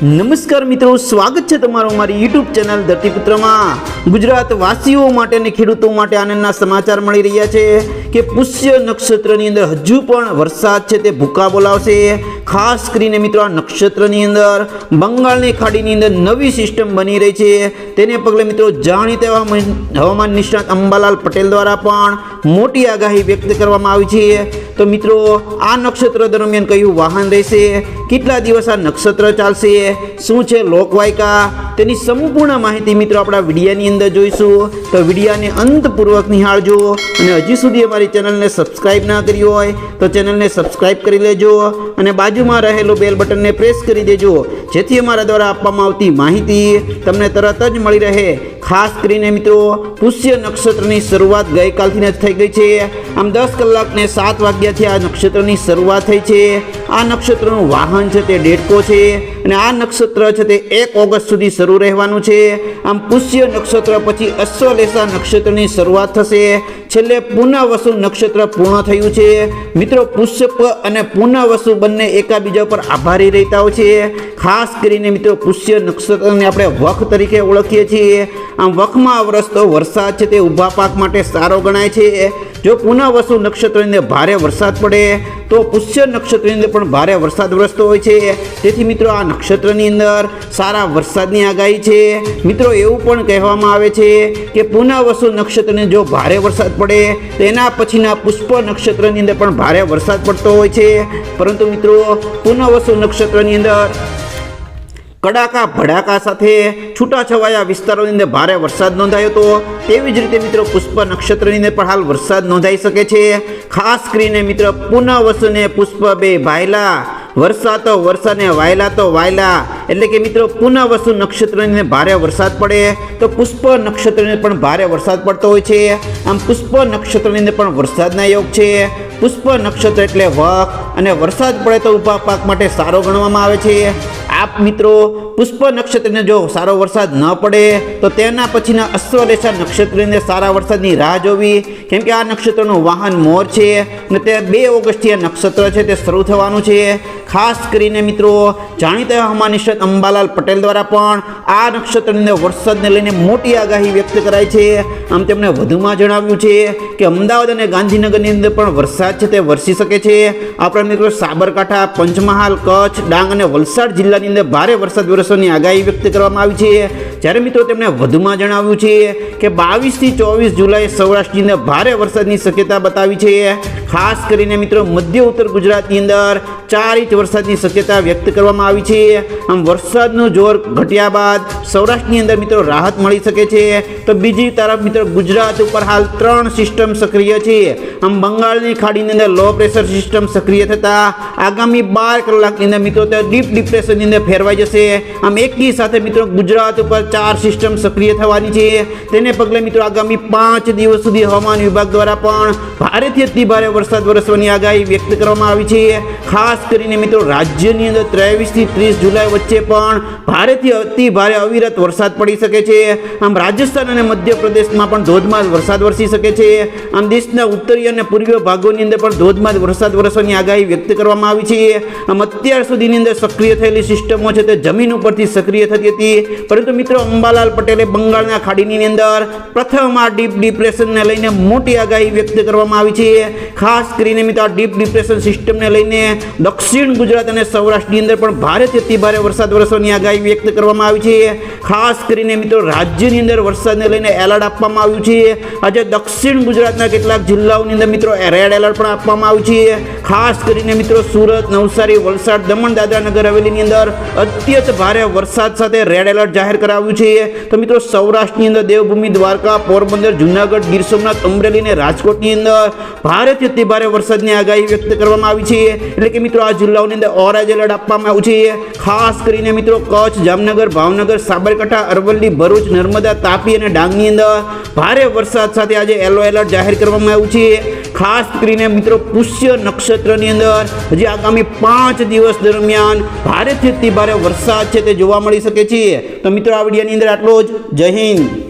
નમસ્કાર મિત્રો, સ્વાગત છે તમારું મારી યુટ્યુબ ચેનલ ધરતીપુત્રમાં. ગુજરાત વાસીઓ માટે અને ખેડૂતો માટે આનંદના સમાચાર મળી રહ્યા છે કે પુષ્ય નક્ષત્રની અંદર હજુ પણ વરસાદ છે, તે ભૂકા બોલાવશે. ખાસ કરીને મિત્રો આ નક્ષત્રની અંદર, બંગાળની ખાડીની અંદર નવી સિસ્ટમ બની રહી છે. તેને પગલે મિત્રો જાણીતા હવામાન હવામાન નિષ્ણાત અંબાલાલ પટેલ દ્વારા પણ મોટી આગાહી વ્યક્ત કરવામાં આવી છે. તો મિત્રો, આ નક્ષત્ર દરમિયાન કયું વાહન રહેશે? કેટલા દિવસ આ નક્ષત્ર ચાલશે? શું છે લોકવાયકા? તેની સંપૂર્ણ માહિતી મિત્રો આપણા વિડીયાની અંદર જોઈશું. તો વિડીયાને અંતપૂર્વક નિહાળજો અને હજી સુધી અમારી ચેનલને સબસ્ક્રાઈબ ના કરી હોય તો ચેનલને સબસ્ક્રાઈબ કરી લેજો અને બાજુમાં રહેલો બેલ બટનને પ્રેસ કરી દેજો. જેથી અમારા દ્વારા આપવામાં આવતી માહિતી તમને તરત જ મળી રહે. ખાસ કરીને મિત્રો, પુષ્ય નક્ષત્રની શરૂઆત ગઈકાલથી જ થઈ ગઈ છે. આમ દસ કલાકને સાત વાગ્યાથી આ નક્ષત્રની શરૂઆત થઈ છે. આ નક્ષત્રનું વાહન છે તે ડેટકો છે અને આ નક્ષત્ર છે તે એક ઓગસ્ટ સુધી શરૂ રહેવાનું છે. આમ પુષ્ય નક્ષત્ર પછી અશ્વલેષા નક્ષત્રની શરૂઆત થશે. છેલ્લે પુનઃવસુ નક્ષત્ર પૂર્ણ થયું છે. મિત્રો પુષ્પ અને પુનઃવસુ બંને એકાબીજા પર આભારી રહેતા હોય છે. ખાસ કરીને મિત્રો, પુષ્ય નક્ષત્રને આપણે વખ તરીકે ઓળખીએ છીએ. આમ વખમાં વરસતો વરસાદ છે તે ઊભા પાક માટે સારો ગણાય છે. જો પુનઃવસુ નક્ષત્રની ભારે વરસાદ પડે, તો પુષ્ય નક્ષત્રની અંદર પણ ભારે વરસાદ વરસતો હોય છે. તેથી મિત્રો આ નક્ષત્રની અંદર સારા વરસાદની આગાહી છે. મિત્રો એવું પણ કહેવામાં આવે છે કે પુનઃવસુ નક્ષત્રને જો ભારે વરસાદ પડે તો એના પછીના પુષ્પ નક્ષત્રની અંદર પણ ભારે વરસાદ પડતો હોય છે. પરંતુ મિત્રો પુનઃવસુ નક્ષત્રની અંદર કડાકા ભડાકા સાથે છૂટાછવાયા વિસ્તારોની અંદર ભારે વરસાદ નોંધાયો હતો. તેવી જ રીતે મિત્રો પુષ્પ નક્ષત્રની અંદર પણ હાલ વરસાદ નોંધાઈ શકે છે. ખાસ કરીને મિત્રો પુનઃવસુને પુષ્પ બે ભાયલા વરસાદ તો વરસાદને વાયલા તો વાયલા. એટલે કે મિત્રો પુનઃવસુ નક્ષત્રને ભારે વરસાદ પડે. તો પુષ્પ નક્ષત્રને પણ ભારે વરસાદ પડતો હોય છે. આમ પુષ્પ નક્ષત્રની અંદર પણ વરસાદના યોગ છે. પુષ્પ નક્ષત્ર એટલે વખ અને વરસાદ પડે તો ઊભા પાક માટે સારો ગણવામાં આવે છે. આપ મિત્રો, પુષ્પ નક્ષત્રને જો સારો વરસાદ ન પડે, તો તેના પછીના અશ્વરેષા નક્ષત્રને સારા વરસાદની રાહ જોવી. કેમ કે આ નક્ષત્રનું વાહન મોર છે અને તે બે ઓગસ્ટથી આ નક્ષત્ર છે તે શરૂ થવાનું છે. ખાસ કરીને મિત્રો, જાણીતા હવામાન નિષ્ણાત અંબાલાલ પટેલ દ્વારા પણ આ નક્ષત્રની વરસાદને લઈને મોટી આગાહી વ્યક્ત કરાઈ છે. આમ તેમણે વધુમાં જણાવ્યું છે કે અમદાવાદ અને ગાંધીનગરની અંદર પણ વરસાદ છે તે વરસી શકે છે. આપણા મિત્રો સાબરકાંઠા, પંચમહાલ, કચ્છ, ડાંગ અને વલસાડ જિલ્લાની અંદર ભારે વરસાદ વરસવાની આગાહી વ્યક્ત કરવામાં આવી છે. જ્યારે મિત્રો તેમણે વધુમાં જણાવ્યું છે કે બાવીસથી ચોવીસ જુલાઈ સૌરાષ્ટ્રની અંદર ભારે વરસાદની શક્યતા બતાવી છે. ખાસ કરીને મિત્રો મધ્ય ઉત્તર ગુજરાતની અંદર ચાર ઇંચ વરસાદની શક્યતા વ્યક્ત કરવામાં આવી છે. આમ વરસાદનું જોર ઘટ્યા બાદ સૌરાષ્ટ્રની અંદર મિત્રો રાહત મળી શકે છે. તો બીજી તરફ મિત્રો ગુજરાત ઉપર હાલ ત્રણ સિસ્ટમ સક્રિય છે. આમ બંગાળની ખાડીની અંદર લો પ્રેશર સિસ્ટમ સક્રિય થતાં આગામી બાર કલાકની અંદર મિત્રો તે ડીપ ડિપ્રેશનની અંદર ફેરવાઈ જશે. આમ એકી સાથે મિત્રો ગુજરાત ઉપર ચાર સિસ્ટમ સક્રિય થવાની છે. તેને પગલે મિત્રો આગામી પાંચ દિવસ સુધી હવામાન વિભાગ દ્વારા પણ ભારેથી અતિ ભારે વરસાદ વરસવાની આગાહી વ્યક્ત કરવામાં આવી છે. ખાસ કરીને મિત્રો રાજ્યની અંદર ત્રેવીસથી ત્રીસ જુલાઈ વચ્ચે પણ ભારેથી અતિ ભારે અવિરત વરસાદ પડી શકે છે. આમ રાજસ્થાન અને મધ્યપ્રદેશમાં પણ ધોધમાર વરસાદ વરસી શકે છે. આમ દેશના ઉત્તરીય અને પૂર્વીય ભાગોની અંદર પણ ધોધમાર વરસાદ વરસવાની આગાહી વ્યક્ત કરવામાં આવી છે. આમ અત્યાર સુધીની અંદર સક્રિય થયેલી સિસ્ટમો છે તે જમીન ઉપરથી સક્રિય થતી હતી. પરંતુ મિત્રો અંબાલાલ પટેલે બંગાળના ખાડીની અંદર પ્રથમ આ ડીપ ડિપ્રેશનને લઈને મોટી આગાહી વ્યક્ત કરવામાં આવી છે. ખાસ કરીને મિત્રો આ ડીપ ડિપ્રેશન સિસ્ટમને લઈને દક્ષિણ ગુજરાત અને સૌરાષ્ટ્રની અંદર પણ ભારેથી અતિ ભારે વરસાદ વરસવાની આગાહી વ્યક્ત કરવામાં આવી છે. ખાસ કરીને મિત્રો રાજ્યની અંદર વરસાદને લઈને એલર્ટ આપવામાં આવ્યું છે. આજે દક્ષિણ ગુજરાતના કેટલાક જિલ્લાઓની અંદર મિત્રો રેડ એલર્ટ પણ આપવામાં આવ્યું છે. ખાસ કરીને મિત્રો સુરત, નવસારી, વલસાડ, દમણ, દાદરાનગર હવેલીની અંદર અત્યંત ભારે વરસાદ સાથે રેડ એલર્ટ જાહેર કરાવ્યું છે. તો મિત્રો સૌરાષ્ટ્રની અંદર દેવભૂમિ, દ્વારકા, પોરબંદર, જુનાગઢ, ગીર સોમનાથ, અમરેલી અને રાજકોટની અંદર ભારેથી અતિ ભારે વરસાદની આગાહી વ્યક્ત કરવામાં આવી છે. એટલે કે મિત્રો આ જિલ્લાઓની અંદર ઓરેન્જ એલર્ટ આપવામાં આવ્યું છે. ખાસ કરીને મિત્રો, કચ્છ, જામનગર, ભાવનગર, સાબરકાંઠા, અરવલ્લી, ભરૂચ, નર્મદા, તાપી અને ડાંગની અંદર ભારે વરસાદ સાથે આજે યલો એલર્ટ જાહેર કરવામાં આવ્યું છે. ખાસ કરીને મિત્રો, પુષ્ય નક્ષત્રની અંદર હજી આગામી પાંચ દિવસ દરમિયાન ભારેથી ભારે વરસાદ છે તે જોવા મળી શકે છે. તો મિત્રો, આ વિડીયોની અંદર આટલો જ. જય હિન્દ.